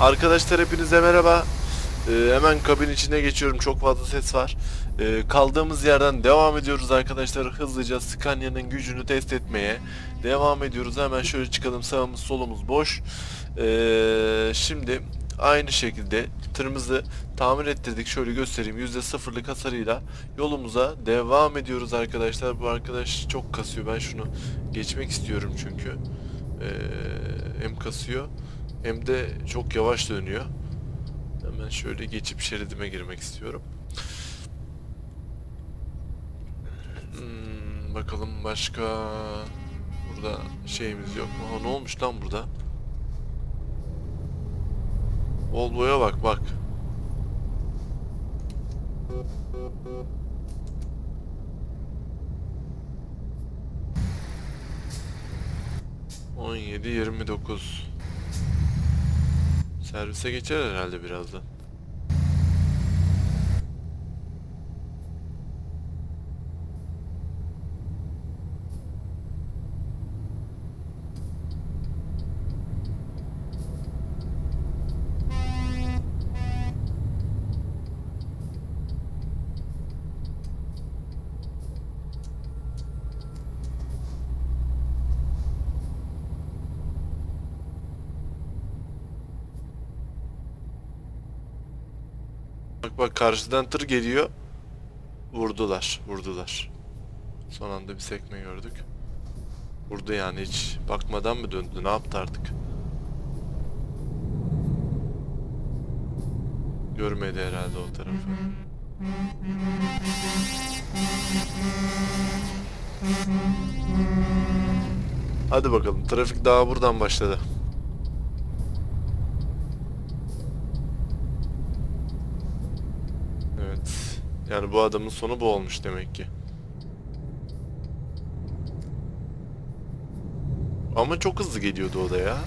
Arkadaşlar hepinize merhaba. Ee, hemen kabin içine geçiyorum. Çok fazla ses var. Ee, kaldığımız yerden devam ediyoruz arkadaşlar. Hızlıca Scania'nın gücünü test etmeye devam ediyoruz. Hemen şöyle çıkalım. Sağımız solumuz boş. Ee, şimdi aynı şekilde tırımızı tamir ettirdik. Şöyle göstereyim. %0'lık hasarıyla yolumuza devam ediyoruz arkadaşlar. Bu arkadaş çok kasıyor. Ben şunu geçmek istiyorum çünkü. Ee, hem kasıyor hem de çok yavaş dönüyor. Hemen şöyle geçip şeridime girmek istiyorum. Hmm, bakalım başka burada şeyimiz yok mu? Aa, ne olmuş lan burada? Volvo'ya bak bak. On yedi yirmi dokuz. Servise geçer herhalde birazdan. Bak karşıdan tır geliyor. Vurdular, vurdular. Son anda bir sekme gördük. Vurdu yani hiç bakmadan mı döndü ne yaptı artık? Görmedi herhalde o tarafı. Hadi bakalım trafik daha buradan başladı. Yani bu adamın sonu bu olmuş demek ki. Ama çok hızlı geliyordu o da ya.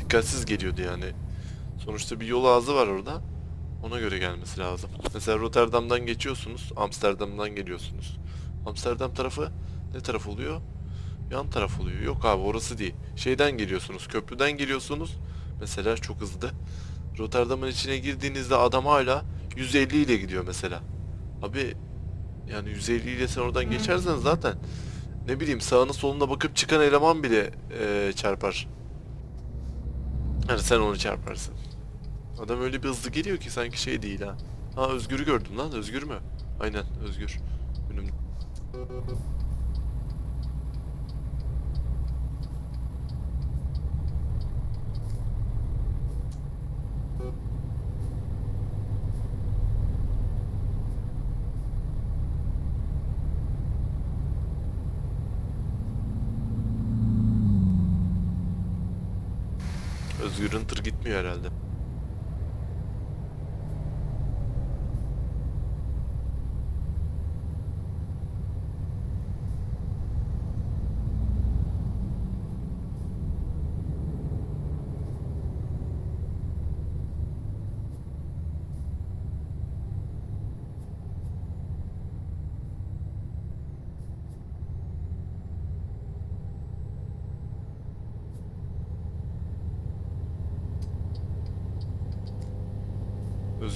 Dikkatsiz geliyordu yani. Sonuçta bir yol ağzı var orada. Ona göre gelmesi lazım. Mesela Rotterdam'dan geçiyorsunuz, Amsterdam'dan geliyorsunuz. Amsterdam tarafı ne taraf oluyor? Yan taraf oluyor. Yok abi orası değil. Şeyden geliyorsunuz, köprüden geliyorsunuz. Mesela çok hızlı. Rotterdam'ın içine girdiğinizde adam hala 150 ile gidiyor mesela. Abi yani 150 ile sen oradan geçersen zaten ne bileyim sağına soluna bakıp çıkan eleman bile eee, çarpar. Yani sen onu çarparsın. Adam öyle bir hızlı geliyor ki sanki şey değil ha. Ha Özgür'ü gördüm lan. Özgür mü? Aynen Özgür. Önümde. Gitmiyor herhalde.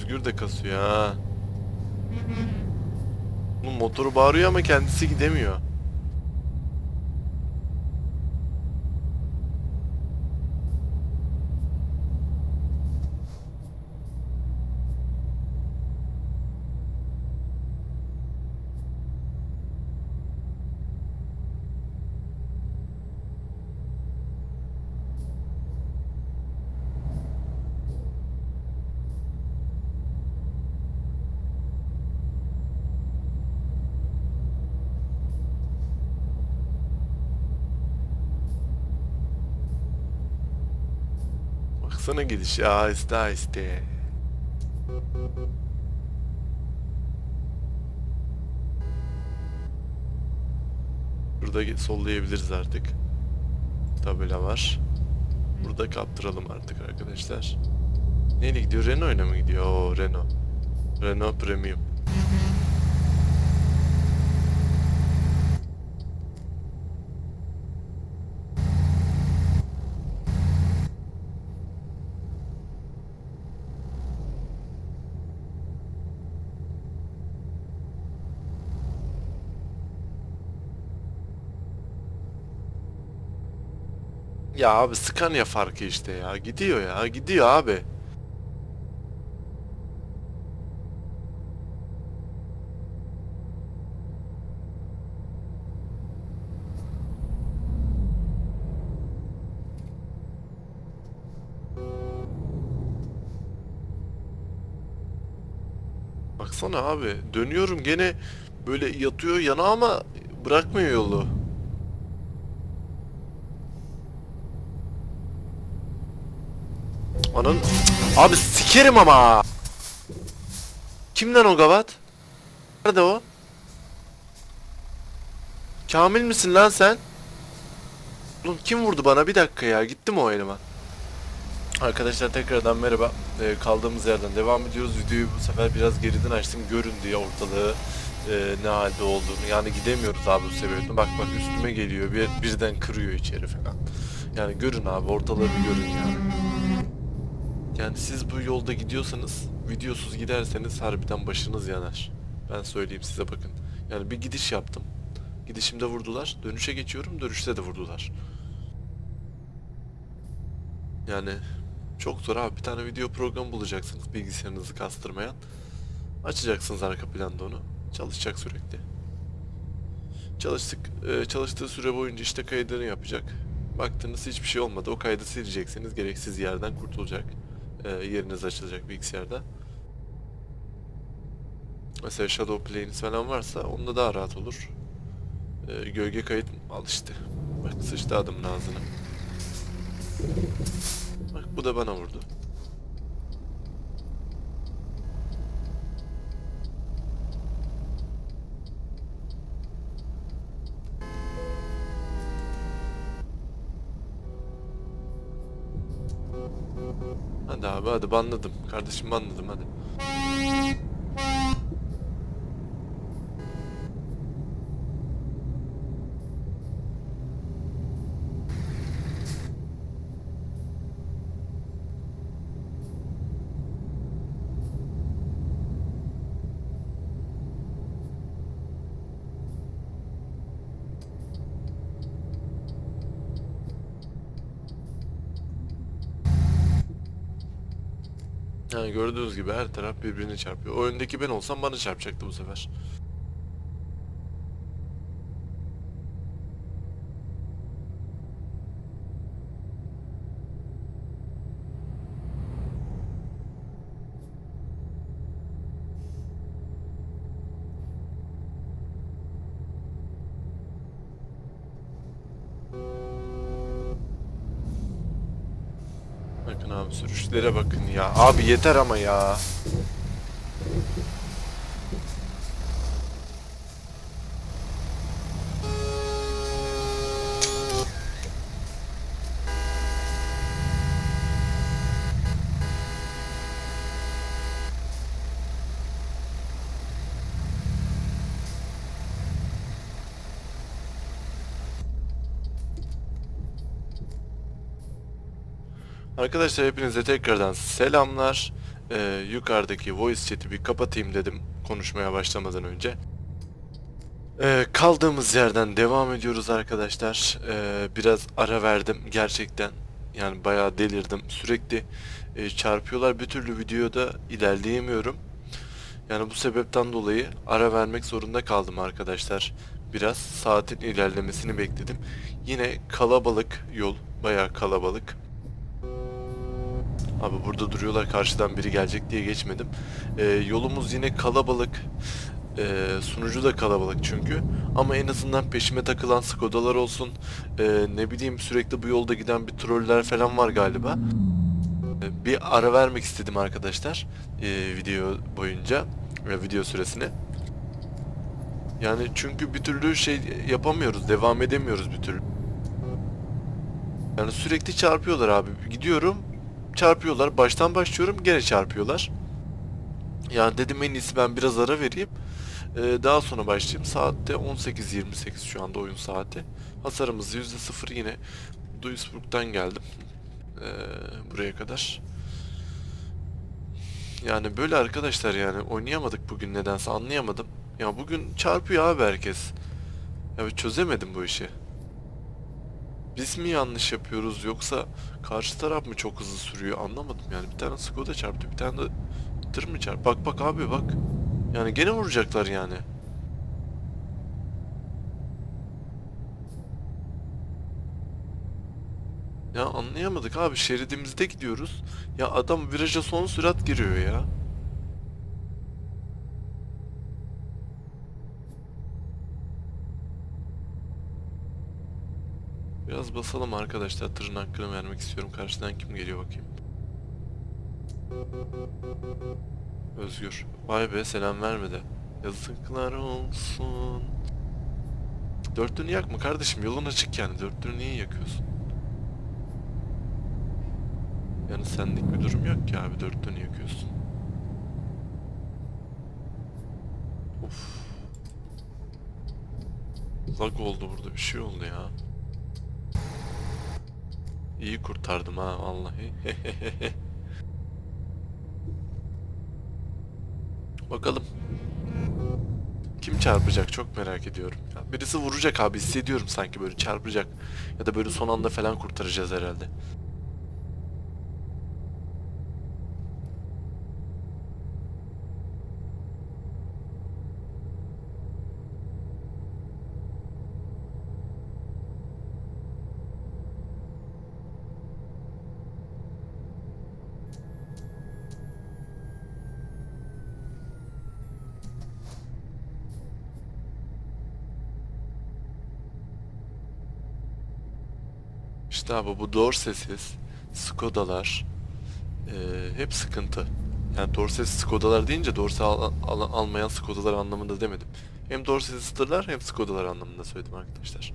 Özgür de kasıyor ha. Bunun motoru bağırıyor ama kendisi gidemiyor. Baksana gidiş aheste aheste. Burada sollayabiliriz artık. Tabela var. Burada kaptıralım artık arkadaşlar. Neyle gidiyor? Renault'la mı gidiyor? Oo Renault. Renault Premium. Ya abi Scania farkı işte ya. Gidiyor ya. Gidiyor abi. Baksana abi. Dönüyorum gene böyle yatıyor yana ama bırakmıyor yolu. Anın... Abi sikerim ama. Kimden o gavat? Nerede o? Kamil misin lan sen? Oğlum kim vurdu bana? Bir dakika ya. Gitti mi o eleman? Arkadaşlar tekrardan merhaba. Ee, kaldığımız yerden devam ediyoruz. Videoyu bu sefer biraz geriden açtım. Görün diye ortalığı e, ne halde olduğunu. Yani gidemiyoruz abi bu sebepten. Bak bak üstüme geliyor. Bir, birden kırıyor içeri falan. Yani görün abi ortalığı bir görün yani. Yani siz bu yolda gidiyorsanız, videosuz giderseniz harbiden başınız yanar. Ben söyleyeyim size bakın. Yani bir gidiş yaptım. Gidişimde vurdular. Dönüşe geçiyorum. Dönüşte de vurdular. Yani çok zor abi. Bir tane video programı bulacaksınız bilgisayarınızı kastırmayan. Açacaksınız arka planda onu. Çalışacak sürekli. Çalıştık, e, çalıştığı süre boyunca işte kaydını yapacak. Baktınız hiçbir şey olmadı. O kaydı sileceksiniz. Gereksiz yerden kurtulacak. E, yeriniz açılacak bilgisayarda. Mesela Shadow Play'iniz falan varsa onda daha rahat olur. E, gölge kayıt al işte. Bak sıçtı adamın ağzına. Bak bu da bana vurdu. Hadi banladım. Kardeşim banladım hadi. Yani gördüğünüz gibi her taraf birbirini çarpıyor. O öndeki ben olsam bana çarpacaktı bu sefer. Bakın abi sürüşlere bakın ya. Abi yeter ama ya. Arkadaşlar hepinize tekrardan selamlar. Ee, yukarıdaki voice chat'i bir kapatayım dedim konuşmaya başlamadan önce. Ee, kaldığımız yerden devam ediyoruz arkadaşlar. Ee, biraz ara verdim gerçekten. Yani bayağı delirdim. Sürekli e, çarpıyorlar. Bir türlü videoda ilerleyemiyorum. Yani bu sebepten dolayı ara vermek zorunda kaldım arkadaşlar. Biraz saatin ilerlemesini bekledim. Yine kalabalık yol. Bayağı kalabalık. Abi burada duruyorlar karşıdan biri gelecek diye geçmedim. Ee, yolumuz yine kalabalık. Ee, sunucu da kalabalık çünkü. Ama en azından peşime takılan Skoda'lar olsun. Ee, ne bileyim sürekli bu yolda giden bir troller falan var galiba. Ee, bir ara vermek istedim arkadaşlar. ee, video boyunca. Ve video süresini. Yani çünkü bir türlü şey yapamıyoruz. Devam edemiyoruz bir türlü. Yani sürekli çarpıyorlar abi. Gidiyorum çarpıyorlar. Baştan başlıyorum gene çarpıyorlar. Yani dedim en iyisi ben biraz ara vereyim. Ee, daha sonra başlayayım. Saatte 18.28 şu anda oyun saati. Hasarımız %0 yine Duisburg'dan geldim. Ee, buraya kadar. Yani böyle arkadaşlar yani oynayamadık bugün nedense anlayamadım. Ya bugün çarpıyor abi herkes. Ya çözemedim bu işi. Biz mi yanlış yapıyoruz yoksa karşı taraf mı çok hızlı sürüyor anlamadım yani. Bir tane Skoda çarptı bir tane de tır mı çarptı? Bak bak abi bak. Yani gene vuracaklar yani. Ya anlayamadık abi şeridimizde gidiyoruz. Ya adam viraja son sürat giriyor ya. Biraz basalım arkadaşlar. Tırın hakkını vermek istiyorum. Karşıdan kim geliyor bakayım. Özgür. Vay be selam vermedi. Yazıklar olsun. Dörtlüğünü yakma kardeşim. Yolun açık yani. Dörtlüğünü niye yakıyorsun? Yani senlik bir durum yok ki abi. Dörtlüğünü yakıyorsun. Of. Lag oldu burada. Bir şey oldu ya. İyi kurtardım ha vallahi. Bakalım. Kim çarpacak çok merak ediyorum. Ya birisi vuracak abi hissediyorum sanki böyle çarpacak. Ya da böyle son anda falan kurtaracağız herhalde. İşte abi bu Dorses'iz, Skoda'lar eee, hep sıkıntı. Yani Dorses Skoda'lar deyince Dorse al- al- almayan Skoda'lar anlamında demedim. Hem Dorses'i tırlar hem Skoda'lar anlamında söyledim arkadaşlar.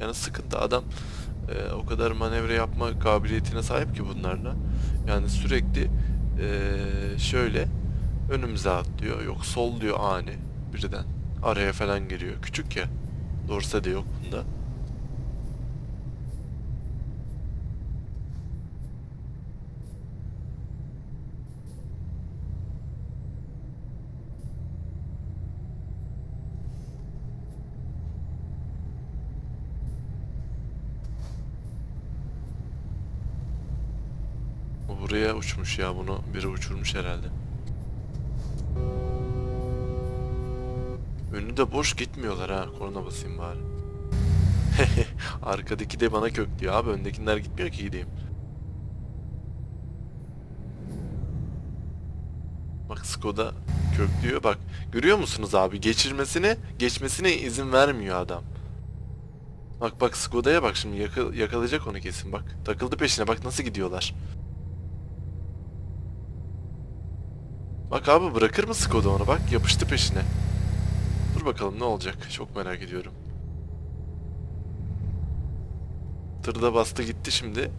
Yani sıkıntı adam eee, o kadar manevra yapma kabiliyetine sahip ki bunlarla. Yani sürekli eee, şöyle önümüze atlıyor. Yok sol diyor ani birden. Araya falan giriyor. Küçük ya. Dorse de yok bunda. O buraya uçmuş ya bunu biri uçurmuş herhalde. Önü de boş gitmiyorlar ha. Korna basayım bari. Arkadaki de bana kök diyor abi. Öndekiler gitmiyor ki gideyim. Bak Skoda kök diyor. Bak görüyor musunuz abi? Geçirmesine, geçmesine izin vermiyor adam. Bak bak Skoda'ya bak şimdi yaka- yakalayacak onu kesin bak. Takıldı peşine bak nasıl gidiyorlar. Bak abi bırakır mı Skoda onu bak yapıştı peşine. Dur bakalım ne olacak çok merak ediyorum. Tırda bastı gitti şimdi.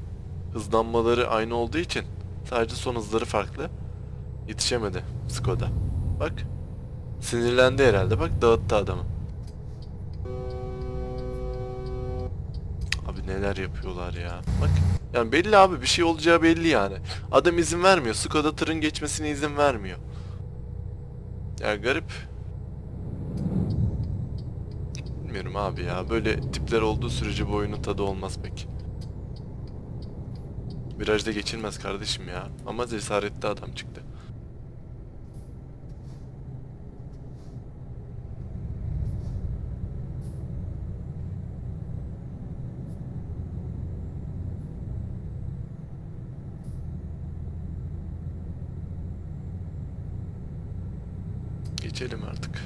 Hızlanmaları aynı olduğu için sadece son hızları farklı. Yetişemedi Skoda. Bak. Sinirlendi herhalde bak dağıttı adamı. Abi neler yapıyorlar ya. Bak. Yani belli abi bir şey olacağı belli yani. Adam izin vermiyor. Skoda tırın geçmesine izin vermiyor. Ya garip. Bilmiyorum abi ya. Böyle tipler olduğu sürece bu oyunun tadı olmaz pek. Virajda geçilmez kardeşim ya. Ama cesaretli adam çıktı. Geçelim artık.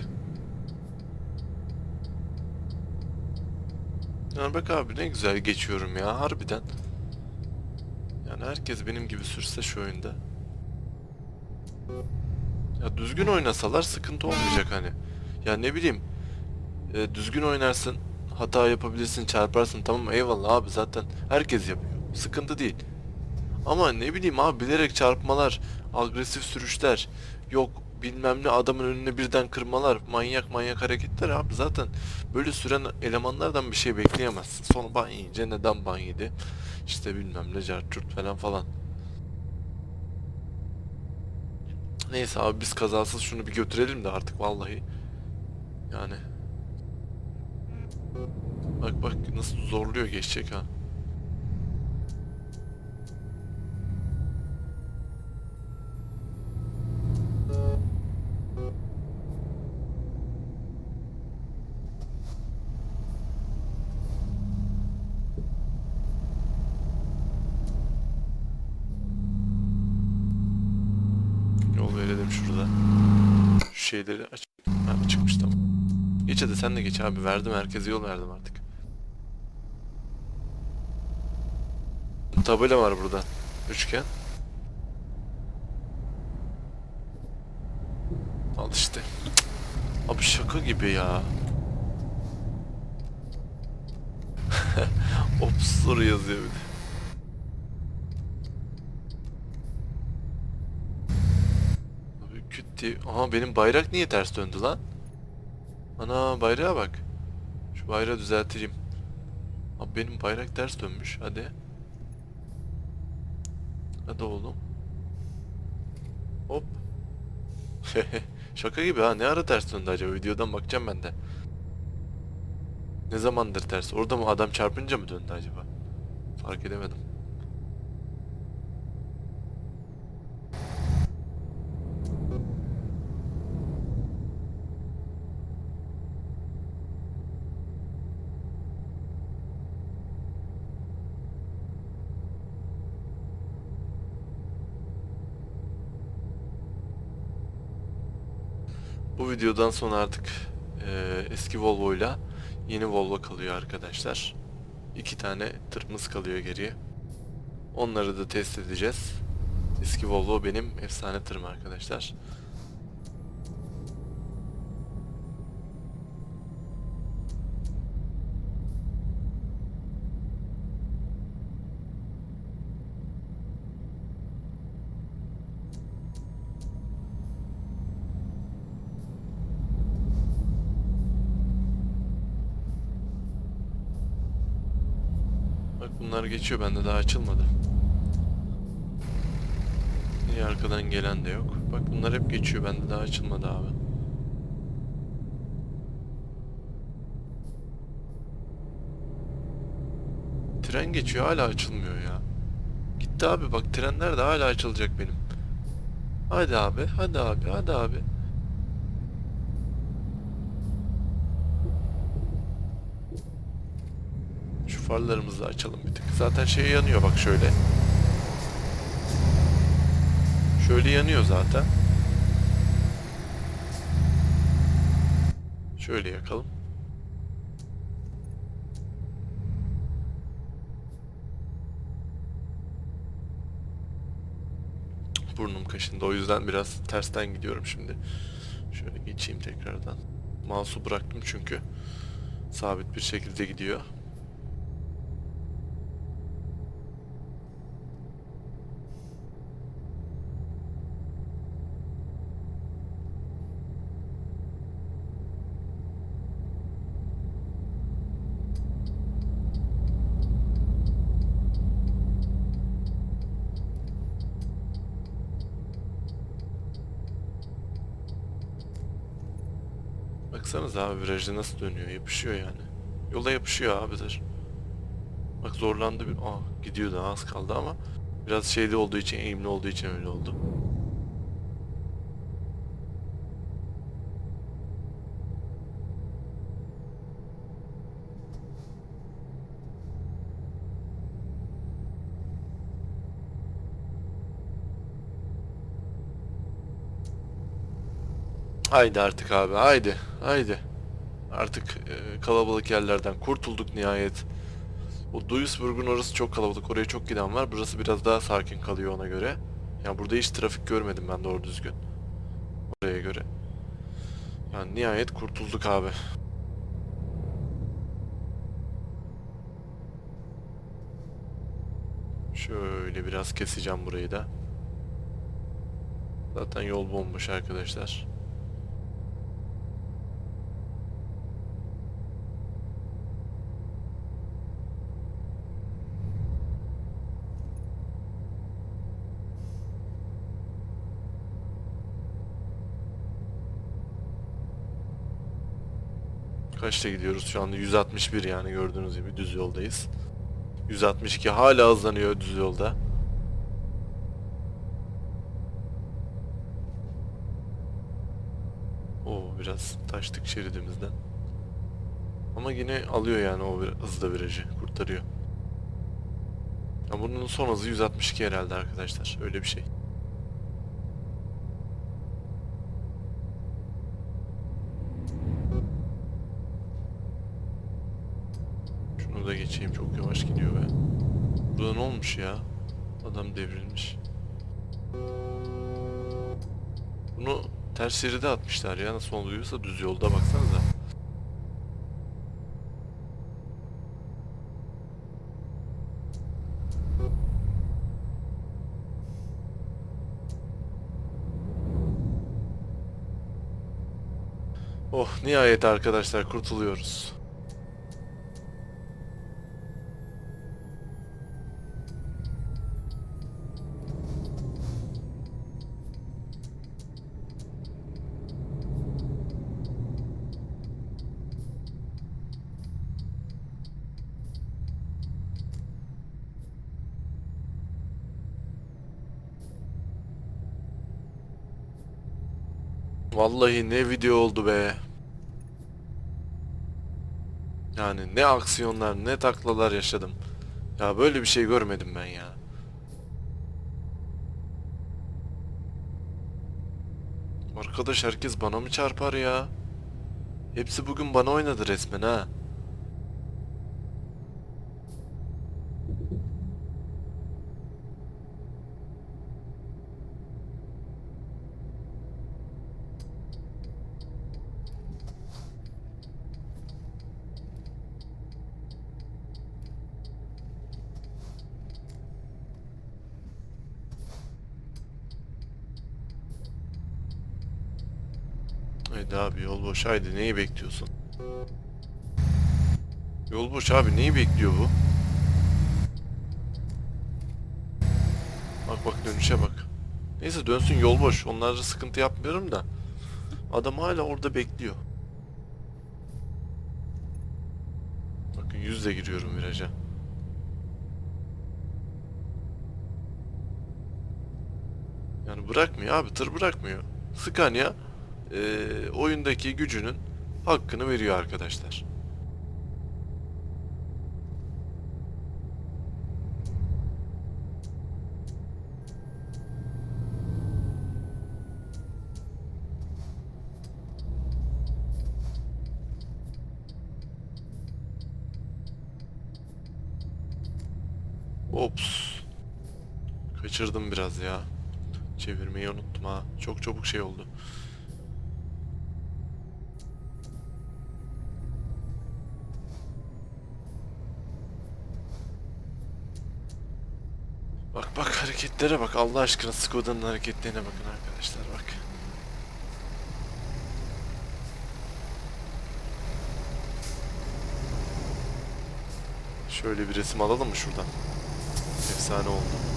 Ya bak abi ne güzel geçiyorum ya harbiden. Yani herkes benim gibi sürse şu oyunda. Ya düzgün oynasalar sıkıntı olmayacak hani. Ya ne bileyim. e, düzgün oynarsın. Hata yapabilirsin, çarparsın. Tamam eyvallah abi zaten herkes yapıyor. Sıkıntı değil. Ama ne bileyim abi bilerek çarpmalar, agresif sürüşler, yok bilmem ne adamın önüne birden kırmalar, manyak manyak hareketler abi zaten böyle süren elemanlardan bir şey bekleyemezsin. Sonra ban yiyince neden ban yedi? İşte bilmem ne carçurt falan falan. Neyse abi biz kazasız şunu bir götürelim de artık vallahi. Yani. Bak bak nasıl zorluyor geçecek ha. geçelim şurada. Şu şeyleri aç. Ha, çıkmış tamam. Geç hadi sen de geç abi. Verdim herkese yol verdim artık. Tabela var burada. Üçgen. Al işte. Abi şaka gibi ya. Opsur yazıyor bir de. Aha benim bayrak niye ters döndü lan? Ana bayrağa bak. Şu bayrağı düzelteyim. Abi benim bayrak ters dönmüş. Hadi. Hadi oğlum. Hop. Şaka gibi ha. Ne ara ters döndü acaba? Videodan bakacağım ben de. Ne zamandır ters? Orada mı adam çarpınca mı döndü acaba? Fark edemedim. Bu videodan sonra artık eee, eski Volvo'yla yeni Volvo kalıyor arkadaşlar. İki tane tırımız kalıyor geriye. Onları da test edeceğiz. Eski Volvo benim efsane tırım arkadaşlar. Bak bunlar geçiyor bende daha açılmadı. Niye arkadan gelen de yok. Bak bunlar hep geçiyor bende daha açılmadı abi. Tren geçiyor hala açılmıyor ya. Gitti abi bak trenler de hala açılacak benim. Hadi abi hadi abi hadi abi. Şu farlarımızı açalım bir tık. Zaten şey yanıyor bak şöyle. Şöyle yanıyor zaten. Şöyle yakalım. Burnum kaşındı o yüzden biraz tersten gidiyorum şimdi. Şöyle geçeyim tekrardan. Mouse'u bıraktım çünkü sabit bir şekilde gidiyor. Baksanıza abi virajda nasıl dönüyor yapışıyor yani. Yola yapışıyor abi tır. Bak zorlandı bir... Aa gidiyor daha az kaldı ama biraz şeyde olduğu için eğimli olduğu için öyle oldu. Haydi artık abi haydi haydi. Artık e, kalabalık yerlerden kurtulduk nihayet. O Duisburg'un orası çok kalabalık. Oraya çok giden var. Burası biraz daha sakin kalıyor ona göre. Yani burada hiç trafik görmedim ben doğru düzgün. Oraya göre. Yani nihayet kurtulduk abi. Şöyle biraz keseceğim burayı da. Zaten yol bomboş arkadaşlar. Kaçta gidiyoruz şu anda? 161 yani gördüğünüz gibi düz yoldayız. 162 hala hızlanıyor düz yolda. Oo biraz taştık şeridimizden. Ama yine alıyor yani o hızda virajı kurtarıyor. Ya bunun son hızı 162 herhalde arkadaşlar. Öyle bir şey. da geçeyim. Çok yavaş gidiyor be. Burada ne olmuş ya? Adam devrilmiş. Bunu ters şeride atmışlar ya. Nasıl oluyorsa düz yolda baksanıza. Oh nihayet arkadaşlar kurtuluyoruz. Vallahi ne video oldu be. Yani ne aksiyonlar ne taklalar yaşadım. Ya böyle bir şey görmedim ben ya. Arkadaş herkes bana mı çarpar ya? Hepsi bugün bana oynadı resmen ha. Haydi abi yol boş haydi neyi bekliyorsun? Yol boş abi neyi bekliyor bu? Bak bak dönüşe bak. Neyse dönsün yol boş. Onlarca sıkıntı yapmıyorum da. Adam hala orada bekliyor. Bakın yüzle giriyorum viraja. Yani bırakmıyor abi tır bırakmıyor. Scania e, oyundaki gücünün hakkını veriyor arkadaşlar. Ops. Kaçırdım biraz ya. Çevirmeyi unuttum ha. Çok çabuk şey oldu. Bak bak hareketlere bak Allah aşkına Skoda'nın hareketlerine bakın arkadaşlar bak. Şöyle bir resim alalım mı şuradan? Efsane oldu.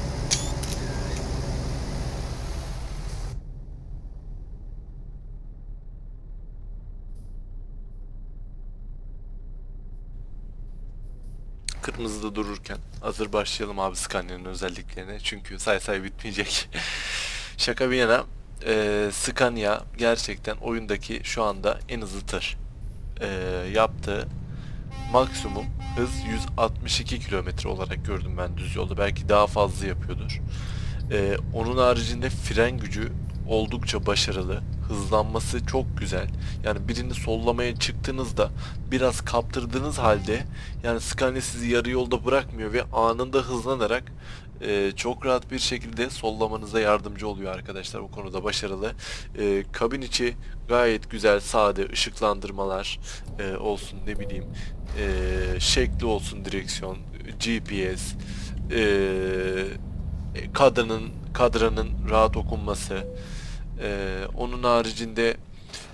Kırmızıda dururken hazır başlayalım abi Scania'nın özelliklerine çünkü say say bitmeyecek. Şaka bir yana e, Scania gerçekten oyundaki şu anda en hızlı tır. E, yaptığı maksimum hız 162 kilometre olarak gördüm ben düz yolda. Belki daha fazla yapıyordur. E, onun haricinde fren gücü oldukça başarılı. Hızlanması çok güzel. Yani birini sollamaya çıktığınızda biraz kaptırdığınız halde yani Scania sizi yarı yolda bırakmıyor ve anında hızlanarak e, çok rahat bir şekilde sollamanıza yardımcı oluyor arkadaşlar bu konuda başarılı. E, kabin içi gayet güzel sade ışıklandırmalar e, olsun ne bileyim e, şekli olsun direksiyon GPS e, kadranın kadranın rahat okunması e, onun haricinde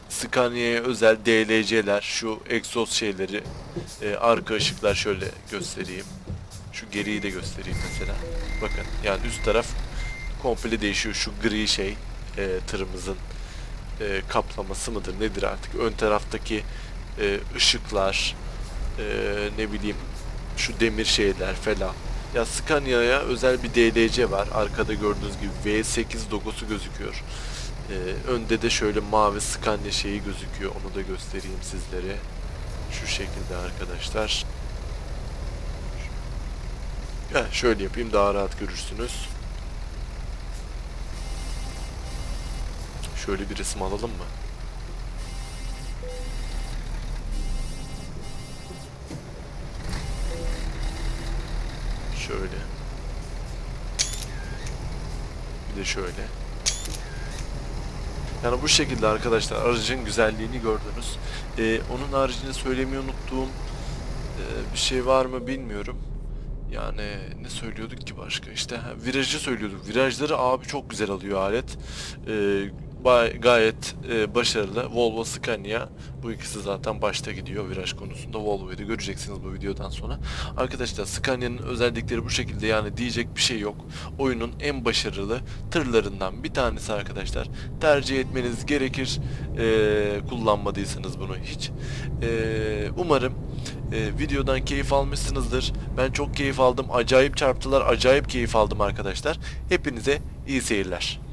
Scania'ya özel DLC'ler, şu egzoz şeyleri, e, arka ışıklar şöyle göstereyim. Şu geriyi de göstereyim mesela. Bakın yani üst taraf komple değişiyor. Şu gri şey e, tırımızın e, kaplaması mıdır nedir artık. Ön taraftaki e, ışıklar, e, ne bileyim şu demir şeyler falan. Ya Scania'ya özel bir DLC var. Arkada gördüğünüz gibi V8 logosu gözüküyor. Ee, önde de şöyle mavi Scania şeyi gözüküyor. Onu da göstereyim sizlere. Şu şekilde arkadaşlar. Heh, şöyle yapayım daha rahat görürsünüz. Şöyle bir resim alalım mı? Şöyle. Bir de şöyle. Yani bu şekilde arkadaşlar aracın güzelliğini gördünüz. Ee, onun haricinde söylemeyi unuttuğum e, bir şey var mı bilmiyorum. Yani ne söylüyorduk ki başka işte ha, virajı söylüyorduk. Virajları abi çok güzel alıyor alet. Ee, gayet e, başarılı. Volvo Scania bu ikisi zaten başta gidiyor viraj konusunda. Volvo'yu da göreceksiniz bu videodan sonra. Arkadaşlar Scania'nın özellikleri bu şekilde yani diyecek bir şey yok. Oyunun en başarılı tırlarından bir tanesi arkadaşlar. Tercih etmeniz gerekir ee, kullanmadıysanız bunu hiç. Ee, umarım ee, videodan keyif almışsınızdır. Ben çok keyif aldım. Acayip çarptılar. Acayip keyif aldım arkadaşlar. Hepinize iyi seyirler.